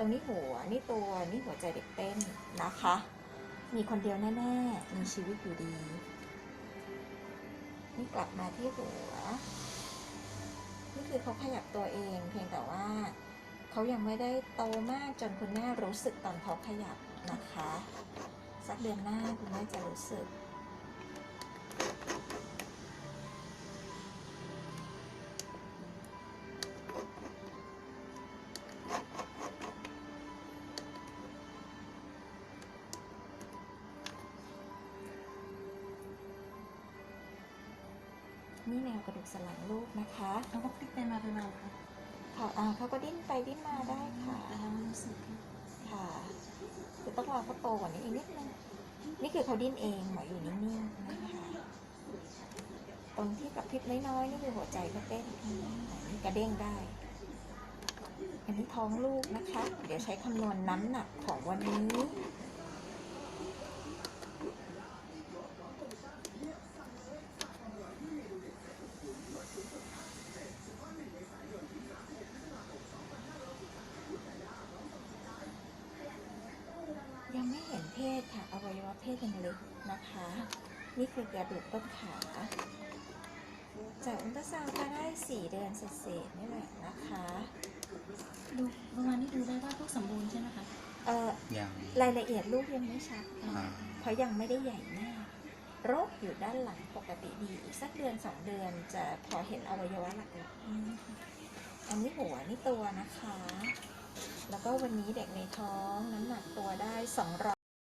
ตรงนี้หัวนี่ตัวนี่หัวใจเด็กเต้นนะคะ มีคนเดียวแน่ๆ มีชีวิตอยู่ดี นี่กลับมาที่หัว นี่คือเขาขยับตัวเอง เพียงแต่ว่าเขายังไม่ได้โตมากจนคุณแม่รู้สึกตอนเขาขยับนะคะ สักเดือนหน้าคุณแม่จะรู้สึก นี่แนวกระดูกสันหลังลูกนะคะเขาก็พลิกไปมาไปมาเหรอค่ะค่ะอ่าเขาก็ดิ้นไปดิ้นมาได้ค่ะแต่เราไม่รู้สึกค่ะค่ะคือต้องรอเขาโตกว่านี้อีกนิดนึงนี่คือเขาดิ้นเองหมออยู่นิ่งๆนะคะตรงที่กับพริบน้อยๆนี่คือหัวใจเขาเต้นนี่กระเด้งได้ อันนี้ท้องลูกนะคะ เดี๋ยวใช้คำนวณน้ำหนักของวันนี้ ยังไม่ เห็นเพศค่ะ อวัยวะเพศยังเล็กนะคะ นี่คือกระดูกต้นขา จากอุลตราซาวด์ก็ได้ 4 เดือนเศษๆนี่แหละนะคะ ดูประมาณนี้ดูได้ว่าลูกสมบูรณ์ใช่ไหมคะ เอ่อยังรายละเอียดลูกยังไม่ชัดค่ะอ่าเพราะยังไม่ได้ใหญ่มากโรคอยู่ด้านหลังปกติดี อีกสักเดือน2เดือนจะพอเห็นอวัยวะหลักอืมๆอันนี้หัวนี่ตัวนะคะ แล้วก็วันนี้เด็กในท้องน้ำหนักตัวได้200